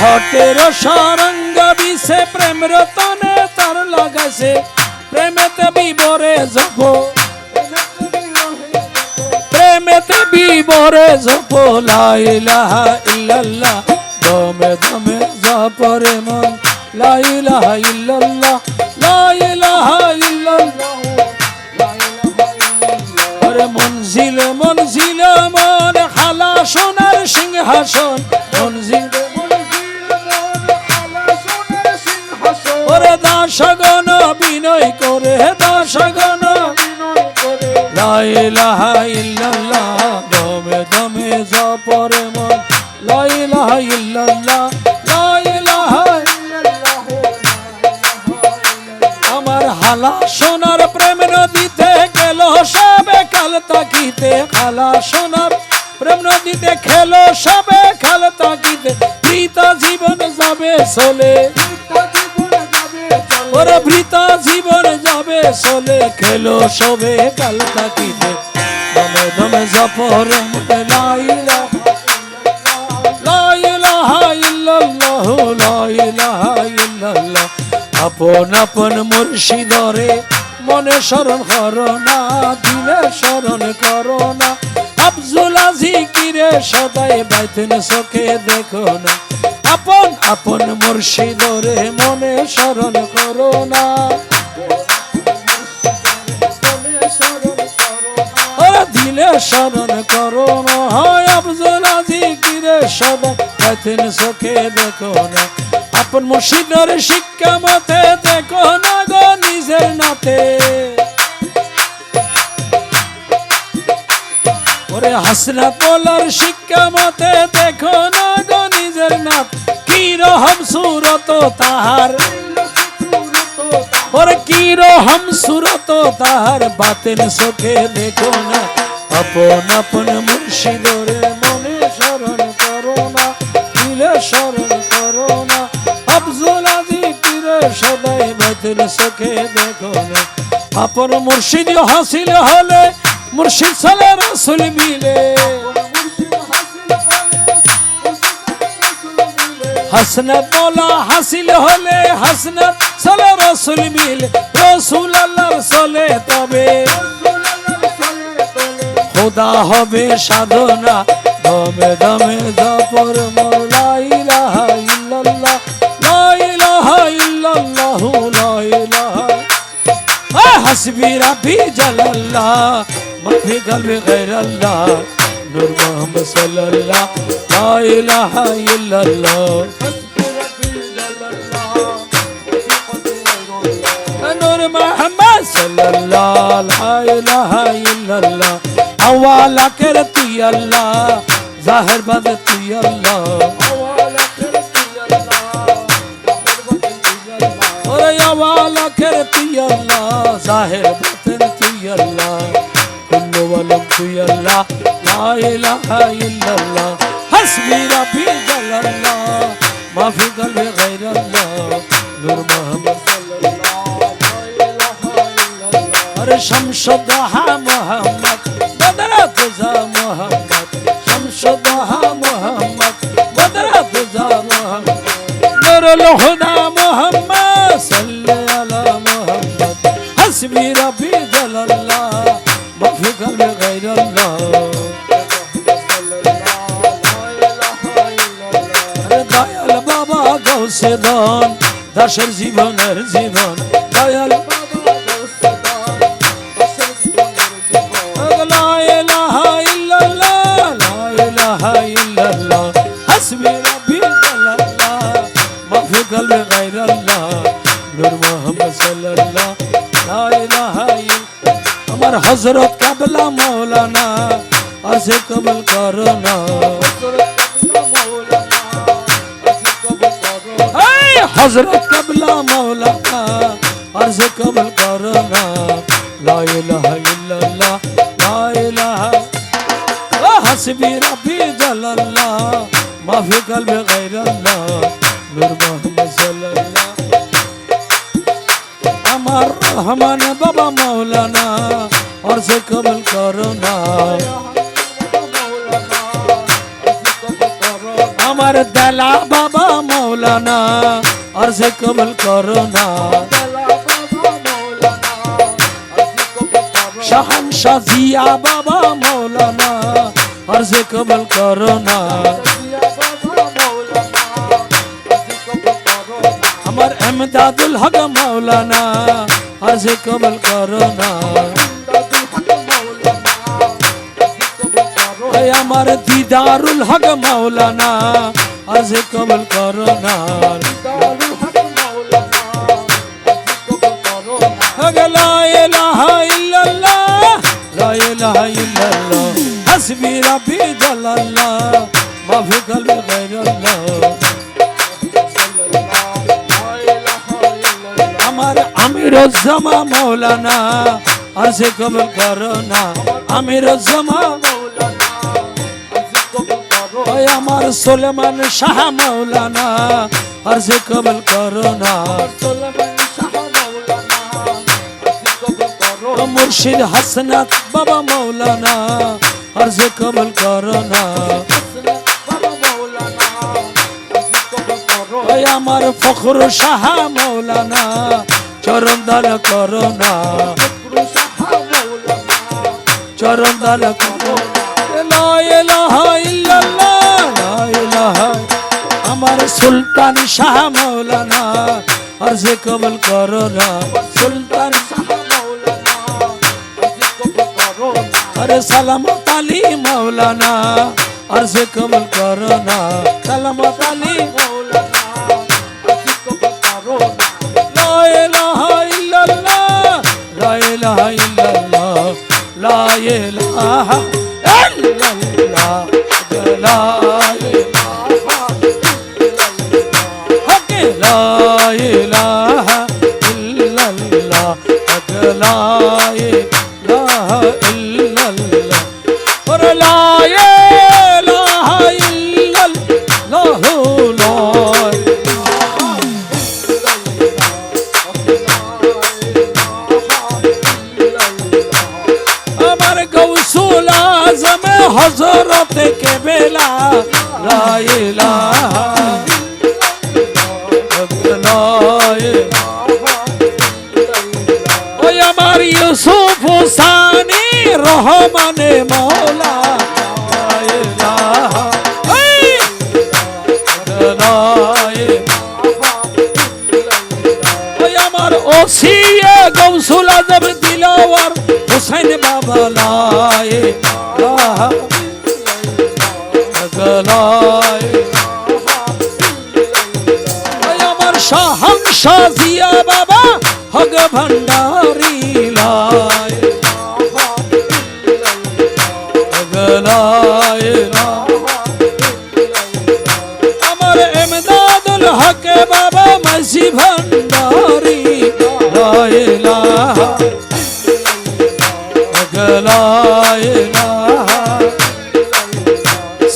ঘটের সরঙ্গ বিষে প্রেম রতনে তার লাগাইছে প্রেমেতে বিবরে জপ প্রেমেতে বিবরে জপ লাইলাহা ইল্লাল্লাহ, দমে দমে জপরে মন লাইলাহা ইল্লাল্লাহ লাইলাহা ইল্লাল্লাহ মনজিল মনজিল মন হালা সোনার সিংহাসন, মনজিল ওরে দাসগণ বিনয় করে। দাসগণ লাইলাহা ইল্লাল্লাহ, দমে দমে জপরে মন। লাইলাহা ইল্লাল্লাহ লাইলাহা আমার হালা সোনার প্রেম নদীতে গেল, সবে কাল তাকিতে হালা সোনার প্রেম নদীতে খেলো, সবে কাল তাকিতে বৃতা জীবন যাবে চলে। ওরে বৃতা জীবন যাবে, চলে খেলো সবে কাল তাকিতে দমে দমে জপরে ইল্লাল্লাহ আপন আপন মুর্শিদরে মনে স্মরণ করো না দিলে স্মরণ করো না আফজুল আজিকিরে সদাই বাইতেন চোখে দেখো না। আপন আপন মুর্শিদরে মনে স্মরণ করো না। দিলে করো হয় আফজল আজিকিরে দেখো না। আপন মুর্শিদের শিক্ষা মতে দেখো না গো নিজের নাতে। ওরে হাসনা তোলার শিক্ষা মতে দেখো না গো নিজের নাত কি রহম সুরত তাহার। ওরে কি রহম সুরত তাহার বাতেন চোখে দেখো না। আপন আপন মুর্শিদরে মনে স্মরণ করো না, দিলে স্মরণ করো না। আফজল আদি পীরে সদাই বাতেন চোখে দেখো না। আপন মুর্শিদ হাসিল হলে, মুর্শিদ সালে রসুল মিলে। হাসনাত মৌলা হাসিল হলে হাসনাত সালে রসুল মিলে রসুল আল্লাহর চলে তবে। খোদা হবে সাধনা, দমে দমে জপর মৌলা ইলাহা ইল্লাল্লাহ, লা ইলাহা ইল্লাল্লাহ نور محمد صلى الله لا إله إلا الله نور محمد صلى الله لا إله إلا الله أول كرتي الله ظاهر بدتي الله والا كرتي الله ظاهر باطن تي الله كل ولد تي الله ইলাহা ইল্লাল্লাহ হাসবি রাফি জালাল্লাহ মাফি কলবে গায়রাল্লাহ নূর মোহাম্মদ আর শামসদ হা মোহাম্মদ বদর গুজা মোহাম্মদ শামসদ হা মোহাম্মদ বদর গুজা মোহাম্মদ নূর লোহনা সাল্লাল্লাহ লা ইলাহা ইল আমার হযরত কাবলা মাওলানা আজে কবুল করো হাসবি রবি জালাল্লাহ মাফি কালবে গাইরাল্লাহ নূর মোহাম্মদ সাল্লাল্লাহ। আমার রহমান বাবা মাওলানা আর সে কবল করো না আমার দালা বাবা মাওলানা আর সে কবল করো না শাহন শাহ জিয়া বাবা মৌলানা अर्ज कबल करो ना আমার এমদাদুল হক মাওলানা আজ কবল করো না। আমার দিদারুল হক মাওলানা আজ কবল করো না। গলা এলাহাই حسبي ربي جل الله ما في قلبي غير الله আমার আমির জামা মৌলানা আর সে কবল করো না আমির জামা ওই আমার সোলেমান শাহ মৌলানা আর সে কবল করো না ও মুর্শিদ হাসনাত বাবা মৌলানা আর সে কবল করো আমার ফখর শাহ মৌলানা, চরণ দান করো না চরণ দান করো লা ইলাহা ইল্লাল্লাহ লা ইলাহা আমার সুলতান শাহ আরে সালাম কালি মাওলানা আর সে কমল করোনা সালাম কালি মাওলানা আর সে কবল করো না লা ইলাহা ইল্লাল্লাহ লা ইলাহা ইল্লাল্লাহ লা ইলাহা হজরত কে বেলা লা ইলাহা ওই আমার ইউসুফ হুসানি রহমানে মৌলা। আমার ওসিয়ে গৌসুল আজম দিলাওয়ার হুসাইন বাবা লাই শাহিয়া বাবা, হগ ভণ্ডারি লাই গলাই আমার এমদাদুল হক বাবা মাঝি ভণ্ডারি লা ইলাহা লা ইলাহা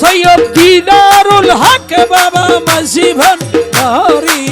সৈয়দ দিদারুল হক বাবা মাঝি ভণ্ডারি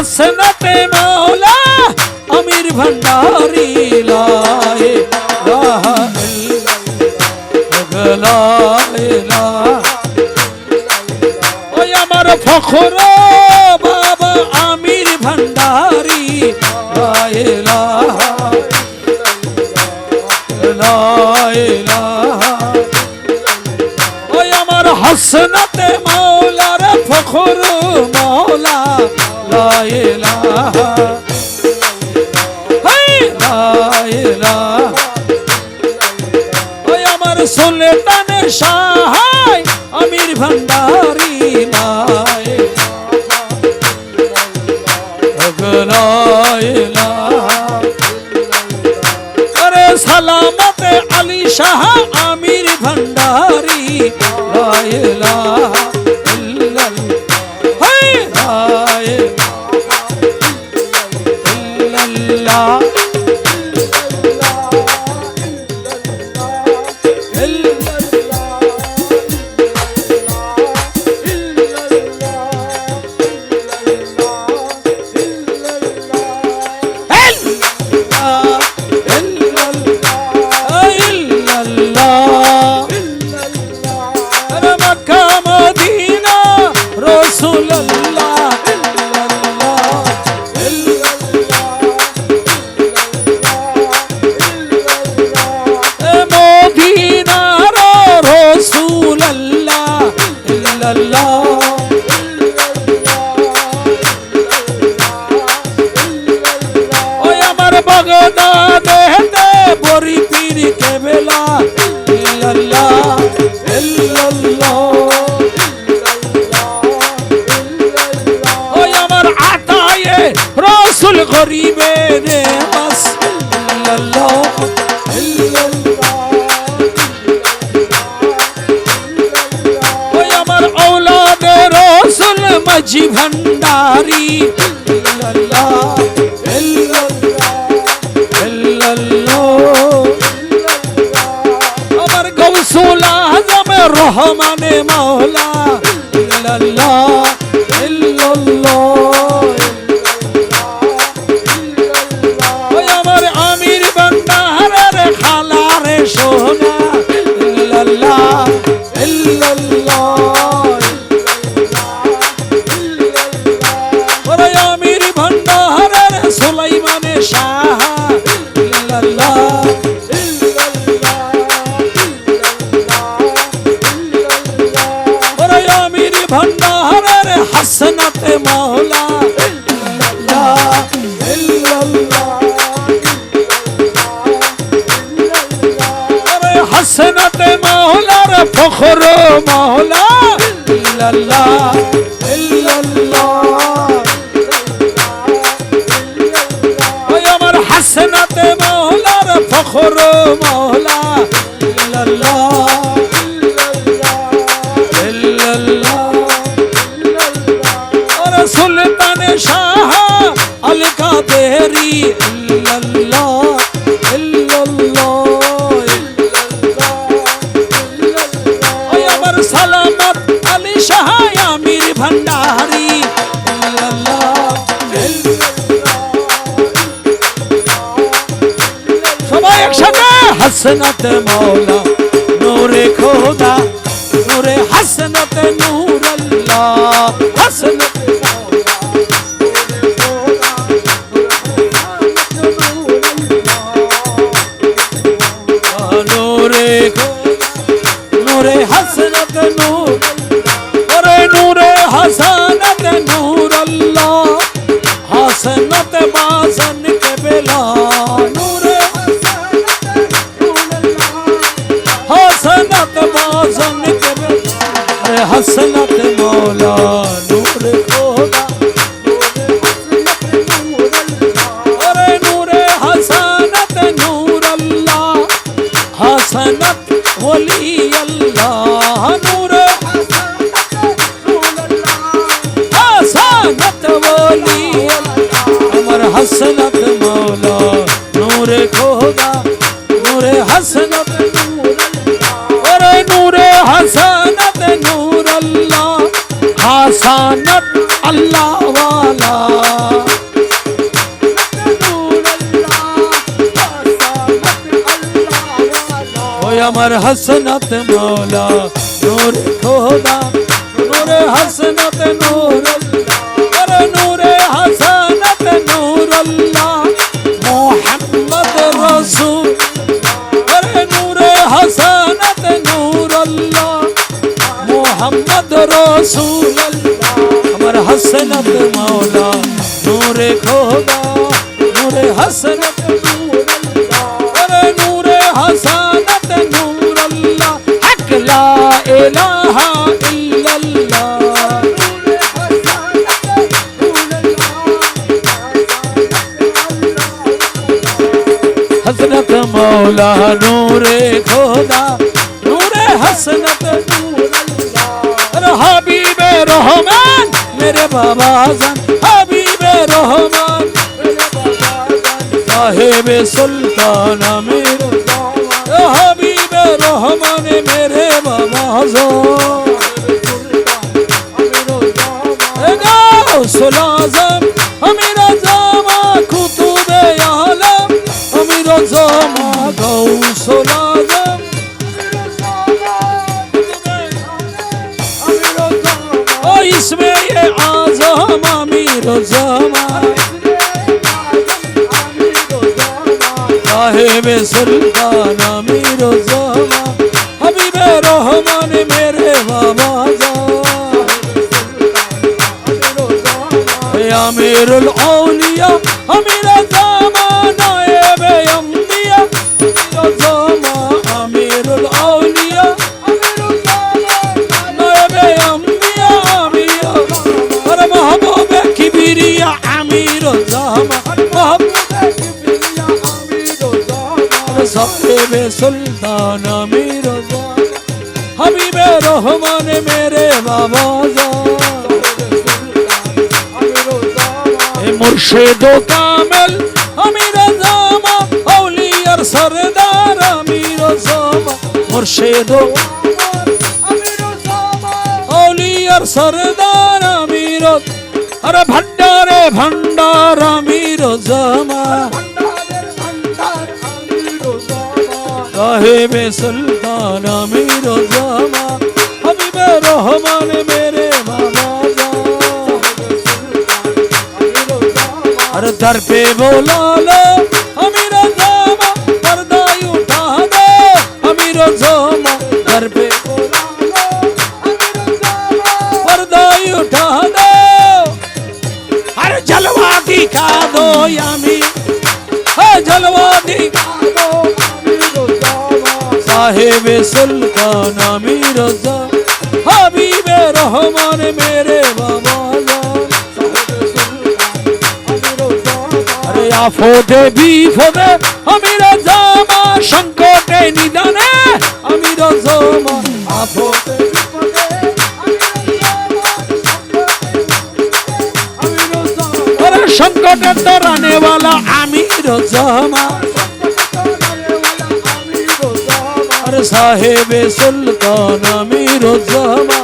হাসনাতে মাওলা, আমির ভান্ডারি রাহা ওই আমার ফখর, বাবা আমির ভান্ডারি লাই লাহা লাই লাহা হাসনাতে মাওলার ফখর মৌলা, লা ইলাহা হাই, লা ইলাহা। ওই আমার সুলতানের সাহাই, আমির ভান্ডারি লা ইলাহা। আরে সালামতে আলী শাহ, আমির ভান্ডারি লা ইল্লাল্লাহ আমার আতায়ে রাসূল মাঝি ভান্ডারি। ইল্লাল্লাহ রহমানে মাওলা ইল্লাল্লাহ ইল্লাল্লাহ। ওরে আমির শাহ। ফখর মহলা ইল্লাল্লাহ হাসনাত মৌলা নূরে খোদা নূরে হাসনত নূর আল্লাহ حسنت مولا نور خدا نور حسنت نور نور حسنت نور اللہ حسنت والا حسنت مولا نور خدا نور حسنت نور اللہ মোহাম্মদ রসুল আমার হাসনত মৌলা নূরে খোদা, নূরে হাসনত আরে নূরে হাসানত নূর আল্লাহ হক লা ইলাহা ইল্লাল্লাহ হজরত মৌলা রহমান মেরে বাবা জান হাবিবে রহমান সাহেবে সুলতান আমির হাবিবে রহমান মেরে বাবা জান সুলাজম আমির তো জামাই। সাহেবে সুলতান আমি রোজামা হাবিবে রহমান মেরে বাবা যা আমিরুল আউলিয়া আমির সবে বে সুলতান আমি রোজা, হাবিবে রহমান মেরে বাবা মুর্শিদ কামেল আমি রাজামা আউলিয়ার সরদার আমি রোজামা মুর্শিদ আউলিয়ার সরদার আমি রোজ আরে ভান্ডারে ভান্ডার আমি রোজামা साहेब सुल्तान, अमीर जामा। हबीब रहमान मेरे बाबा अरे दर पे बोला लो अमीर जामा। पर्दा उठा दो, अमीर जामा। दर पे जलवा दिखा दो यामी। जलवा दिखा সাহেবে সুলতান আমি রাজা। হাবিবে রহমান মেরে বাবা আরে আফোদে, বিফোদে, আমি রাজা, মা সংকটে নিদানে আমি রাজা আফোদে সংকটের তো আমি সাহেবে সুলতান আমির জামা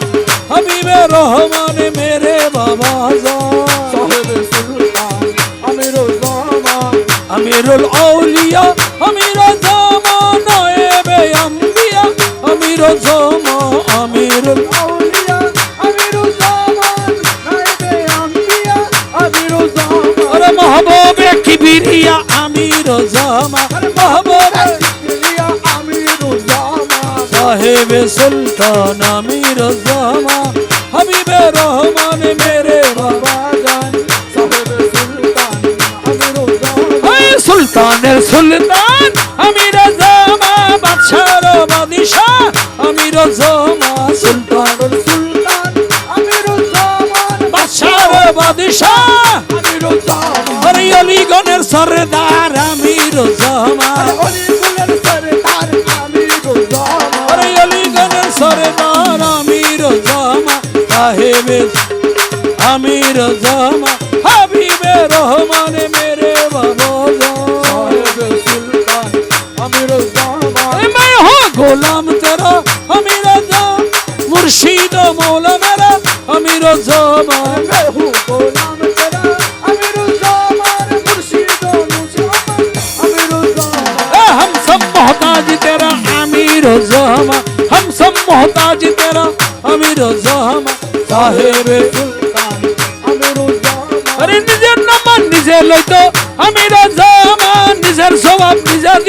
হাবিবে রহমান মেরে বাবা আমিরুল আউলিয়া আমির জামা নায়েবে আম্বিয়া আমির জামা আমিরুল আরে মাহবুবে কিবিরিয়া আমির জামা মাহবুবে সাহেবে সুলতান আমির জামা হাবিবে রহমান মেরে বাবা জান। ওই সুলতানের সুলতান আমির জামা বাদশার বাদিশা আমির জামা সুলতানুল সুলতান বাদিশা অলিগণের সরদার আমির জামা সাহেবে আমির জামা হাবিবে রহমানে মেরে বাবা সাহেবে সুলতান আমির জামা मैं हूँ গোলাম তেরা আমির জাম মুর্শিদ মৌলা মেরা আমির জামা তেরা আমির জামান মুর্শিদ মুসলমান আমির জামান हम सब मोहताज तेरा আমির জামা हम सब मोहताज तेरा আমির জামা সাহেব আরে নিজের নামান নিজে লইত আমি রজামান নিজের স্বভাব নিজের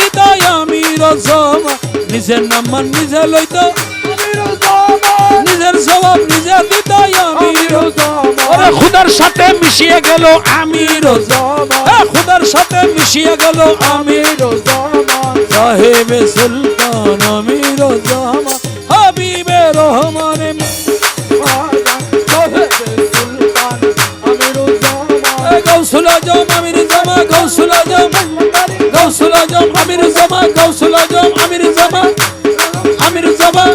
নিজের স্বভাব নিজে আমি রজামান খুদার সাথে মিশিয়ে গেল আমি রজামান খুদার সাথে মিশিয়ে গেল আমি রজামান সাহেব সুলতান আমি রজামান হাবিবে রহ আজম আমির জামা গৌসুল আজম গৌসুল আজম আমির জামা গৌসুল আজম আমির জামা। আমির জামা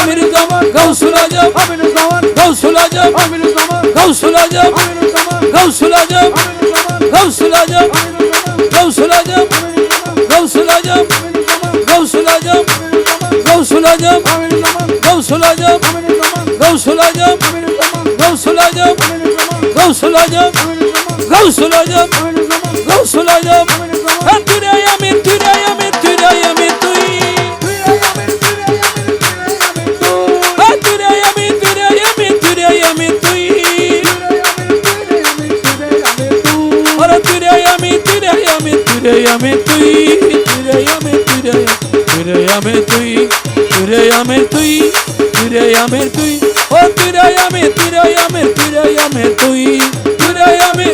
আমির জামা গৌসুল আজম আমির জামা গৌসুল আজম আমির জামা গৌসুল আজম আমির জামা গৌসুল আজম গৌসুল আজম গৌসুল আজম গৌসুল আজম গৌসুল আজম গৌসুল আজম গৌসুল আজম গৌসুল আজম গৌসুল আজম গৌসুল আজম গৌসুল আজম তুরাই আমি তুরাই আমি তুরাই আমি তুই তুরাই আমি তুরাই আমি তুরাই আমি তুই আরে তুরাই আমি তুরাই আমি তুরাই আমি তুই তুরাই আমি তুরাই তুরাই আমি তুই তিরে আমের তুই তিরে আমের তুই ও তিরে আমে তিরে আমের তিরে আমের তুই তিরে আমে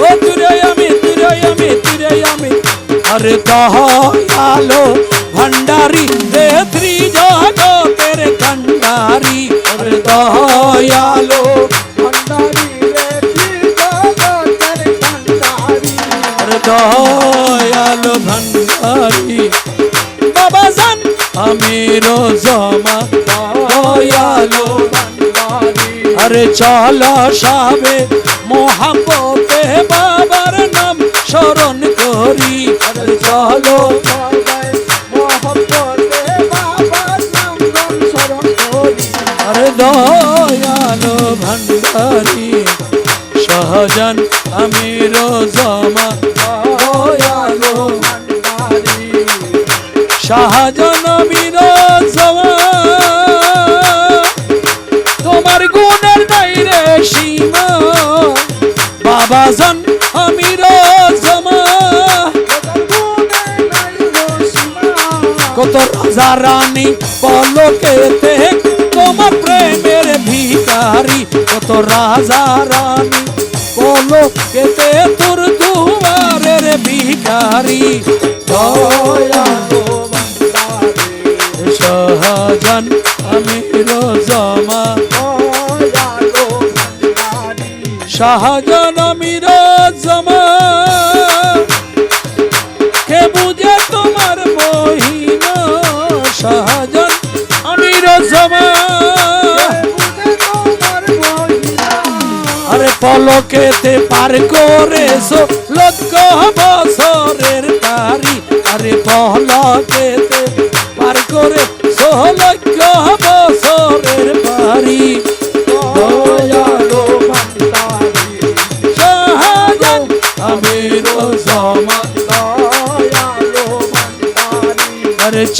ও তিরে আমে তিরে আমে তিরে আমে আরে কহ আলো ভণ্ডারি রে ত্রি জগতের কণ্ডারি আরে কহ আলো ভণ্ডারি রে ত্রি জগতের কণ্ডারি আরে কহ আলো ভণ্ডারি বাবা জান আমির জমা দয়ালো আরে চলো সবে মোহাম্মতে বাবার নাম স্মরণ করি। আরে চলো আরে দয়ালো ভণ্ডারি সহজন আমির জমা শাহজান জমা তোমার গুণের বাইরে সীমা। বাবা জান আমির কত রাজা রানী পলকেতে তোমার প্রেমের ভিকারি কত রাজা রানী পলকেতে তোর দুয়ারের ভিকারি সহজন আমি রজমা। সহজন আমি রজমা। কে বুঝে তোমার মহিমা? সহজন আমি রজমা। আরে পলকেতে পার করেছ লক্ষ বছরের তারিখ আরে পহলকেতে পার করে ষোলক্ষ বছরের বাড়ি।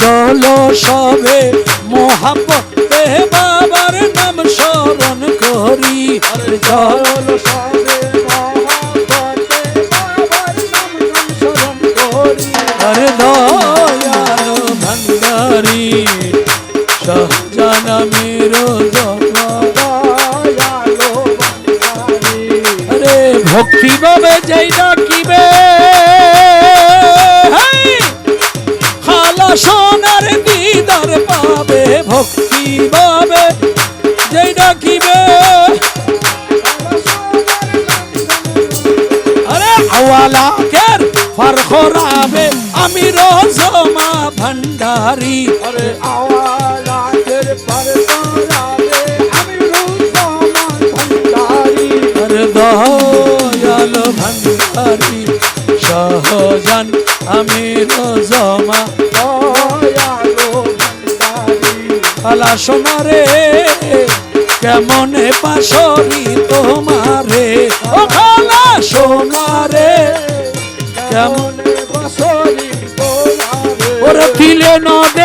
চলো সবে মোহাম্মতে বাবার নাম স্মরণ করি। চলো সবে ভক্তি ভাবে যেই ডাকিবে! খালা সোনার দিদার পাবে। ভক্তি ভাবে যেই ডাকিবে। আরে আওয়ালাকের ফারখরাবে আমি রোজমা ভণ্ডারি আরে ভান্ডারি সহজান আমির জমা। আলা সোমারে কেমনে পাশরি তোমারে? ও খালা সোমারে কেমনে পাশরি তোমারে? ওরে দিলে নদে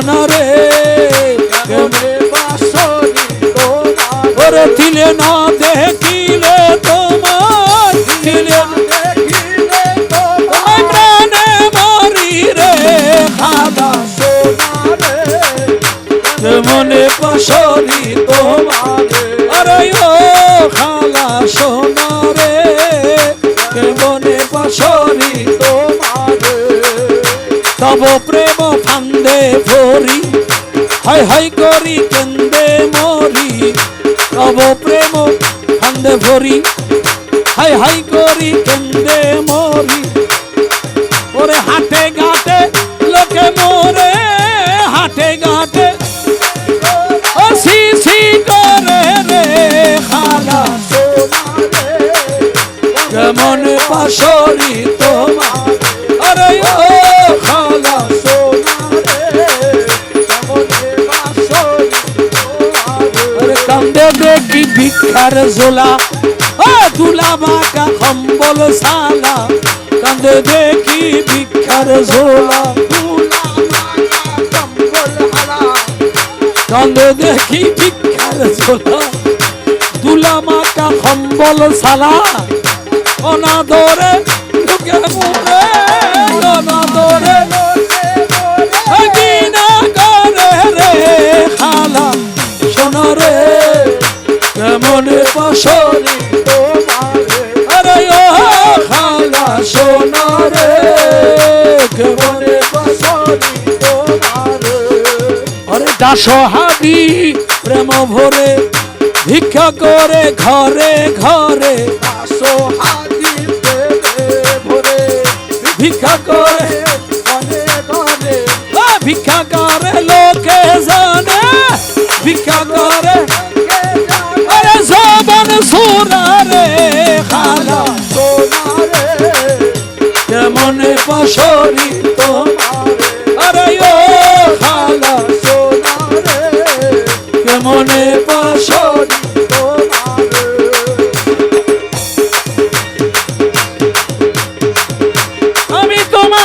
কেমনে কেমনে বাসরি? তোমারে ওরে দিলে না দেখিলে তোমার দিলে মরি রে মনে পাশরি তোমার? আরে খালা সোনারে মনে পাশরি তোমারে? তব প্রেম ভরি। হাই হাই করি, কেন্দে মরি। তব প্রেম ফান্দে ভরি। হাই হাই করি, কেন্দে মরি। ওরে হাটে ঘাটে লোকে মোরে, হাটে ঘাটে। ও সি সি করে রে খালা কেমন পাশরি তোমার? ভিক্ষার জোলা ও দুলা বাঁকা কম্বল সালা কান্দে দেখি ভিক্ষার জোলা কান্দে দেখি ভিক্ষার জোলা দুলা মাকা কম্বল সালা অনা দরে ঢুকে মুরে অনা পাশরি আরে ও খালা শোনো রে। কেমন আরে দাস হাবি প্রেম ভরে, ভিক্ষা করে ঘরে ঘরে। ভিক্ষা করে ও ভিক্ষা করে লোকে জানে, ভিক্ষা করে আরে জবন সুরারে খালা কেমন পাশরি তোমার। আরে ও খালা কেমনে পাশরি আমি তোমায়,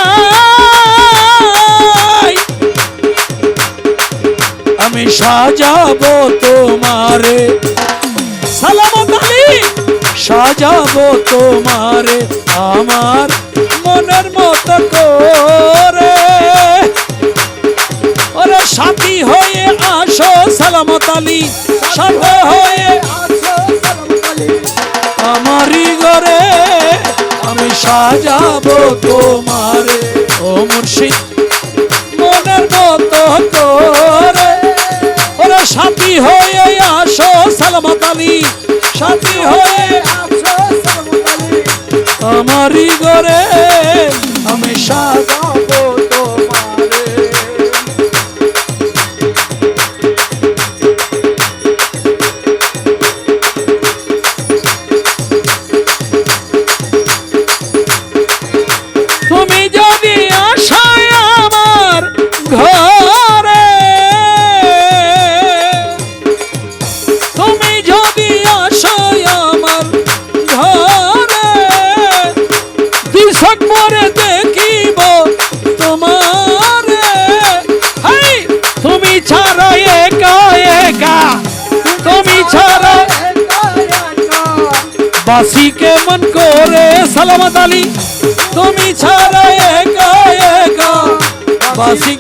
আমি সাজাবো তোমারে আমার মনের মতো করে। ওরে সাথী হয়ে আসো, সালামত আলী। সাথে হয়ে আমারই ঘরে আমি সাজাবো তোমারে, ও মুর্শিদ, মনের মতো করে। ওরে সাথী হয়ে আসো, সালামত আলী। সাথী হয়ে আমারই ঘরে আমি সাজাবো বাসি কেমন করে? সালামত আলী তুমি ছাড়া একা একা। বাসি